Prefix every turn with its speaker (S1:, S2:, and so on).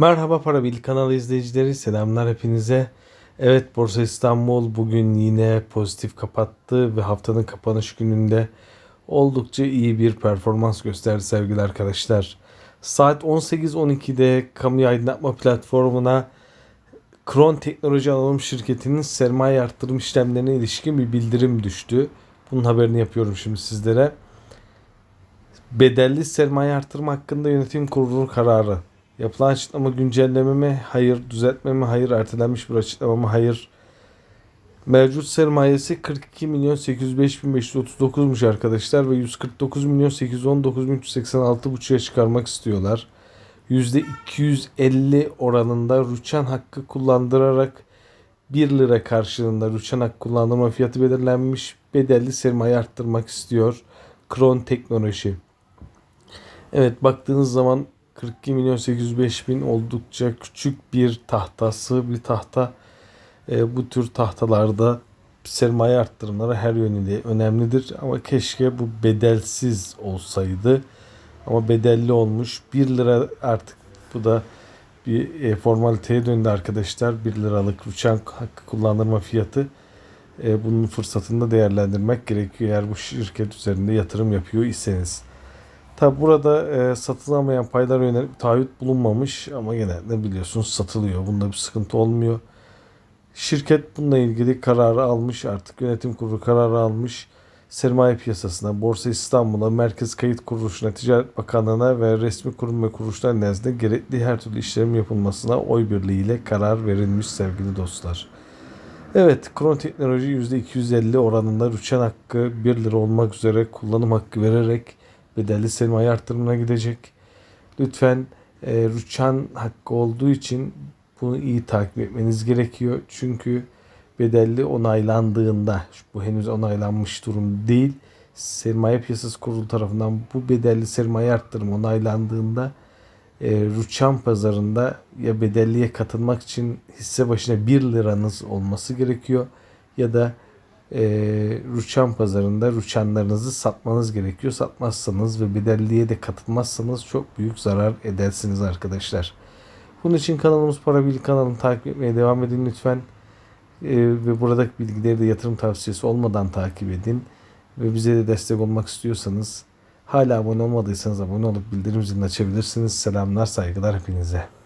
S1: Merhaba Para Bil kanalı izleyicileri selamlar hepinize. Evet Borsa İstanbul bugün yine pozitif kapattı ve haftanın kapanış gününde oldukça iyi bir performans gösterdi sevgili arkadaşlar. Saat 18.12'de kamu aydınlatma platformuna Kron Teknoloji Anonim Şirketi'nin sermaye arttırım işlemlerine ilişkin bir bildirim düştü. Bunun haberini yapıyorum şimdi sizlere. Bedelli sermaye artırma hakkında yönetim kurulu kararı. Yapılan açıklama güncelleme mi? Hayır. Düzeltme mi? Hayır. Ertelenmiş bir açıklama mı? Hayır. Mevcut sermayesi 42 milyon 805 bin 539'muş arkadaşlar ve 149 milyon 819 bin 386 buçuğa çıkarmak istiyorlar. %250 oranında rüçhan hakkı kullandırarak 1 lira karşılığında rüçhan hakkı kullandırma fiyatı belirlenmiş bedelli sermaye arttırmak istiyor. Kron Teknoloji. Evet baktığınız zaman 42 milyon 805 bin oldukça küçük bir tahtası bir tahta. E, bu tür tahtalarda sermaye arttırımları her yönüyle önemlidir. Ama keşke bu bedelsiz olsaydı. Ama bedelli olmuş. 1 lira artık bu da bir e, formaliteye döndü arkadaşlar. 1 liralık uçak hakkı kullandırma fiyatı. E, bunun fırsatını da değerlendirmek gerekiyor eğer bu şirket üzerinde yatırım yapıyor iseniz. Tabi burada e, satılamayan paylar yönelik bir taahhüt bulunmamış ama genelde biliyorsunuz satılıyor. Bunda bir sıkıntı olmuyor. Şirket bununla ilgili kararı almış artık yönetim kurulu kararı almış. Sermaye piyasasına, Borsa İstanbul'a, Merkez Kayıt Kuruluşu'na, Ticaret Bakanlığı'na ve resmi kurum ve kuruluşlar nezdinde gerekli her türlü işlem yapılmasına oy birliğiyle karar verilmiş sevgili dostlar. Evet, Kron Teknoloji %250 oranında rüçhan hakkı 1 lira olmak üzere kullanım hakkı vererek bedelli sermaye artırımına gidecek. Lütfen e, rüçhan hakkı olduğu için bunu iyi takip etmeniz gerekiyor. Çünkü bedelli onaylandığında bu henüz onaylanmış durum değil. Sermaye Piyasası Kurulu tarafından bu bedelli sermaye arttırımı onaylandığında e, rüçhan pazarında ya bedelliye katılmak için hisse başına 1 liranız olması gerekiyor ya da e, rüçhan pazarında rüçhanlarınızı satmanız gerekiyor. Satmazsanız ve bedelliye de katılmazsanız çok büyük zarar edersiniz arkadaşlar. Bunun için kanalımız Para Bil kanalını takip etmeye devam edin lütfen. E, ve buradaki bilgileri de yatırım tavsiyesi olmadan takip edin. Ve bize de destek olmak istiyorsanız hala abone olmadıysanız abone olup bildirim zilini açabilirsiniz. Selamlar saygılar hepinize.